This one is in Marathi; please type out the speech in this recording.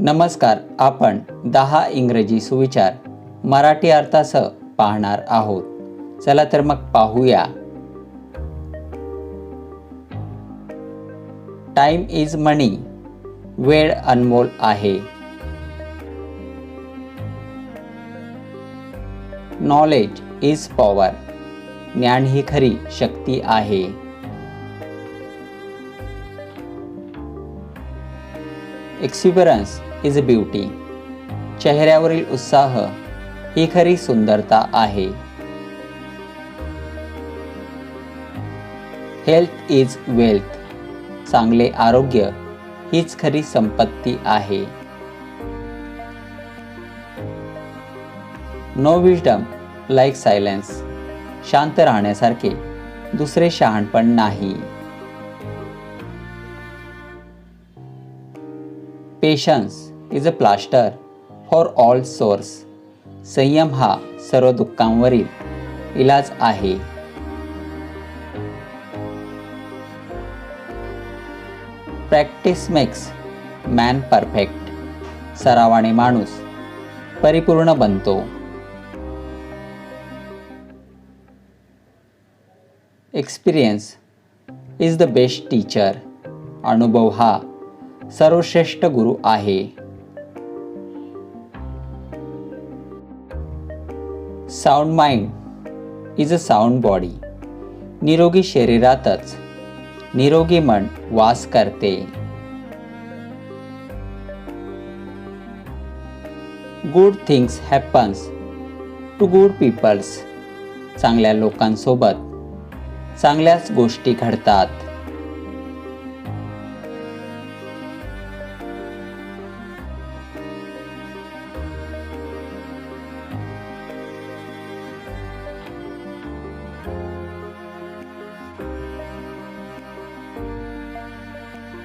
नमस्कार आपण दहा इंग्रजी सुविचार मराठी अर्थासह पाहणार आहोत. चला तर मग पाहूया. टाइम इज मनी वेळ अनमोल आहे. नॉलेज इज पॉवर ज्ञान ही खरी शक्ती आहे. एक्सिबरन्स इज ब्युटी चेहऱ्यावरील उत्साह ही खरी सुंदरता आहे. हेल्थ इज वेल्थ चांगले आरोग्य हीच खरी संपत्ती आहे. नो विजडम लाईक सायलेन्स शांत राहण्यासारखे दुसरे शहाणपण नाही. Patience is a plaster for all sores संयम हा सर्व दुःखांवरील इलाज आहे प्रॅक्टिस मेक्स मॅन परफेक्ट सरावाने माणूस परिपूर्ण बनतो experience is the best teacher अनुभव हा सर्वश्रेष्ठ गुरु आहे. Sound mind is a sound body निरोगी शरीरातच निरोगी मन वास करते. Good things happens to good peoples चांगल्या लोकांसोबत चांगल्याच गोष्टी घडतात.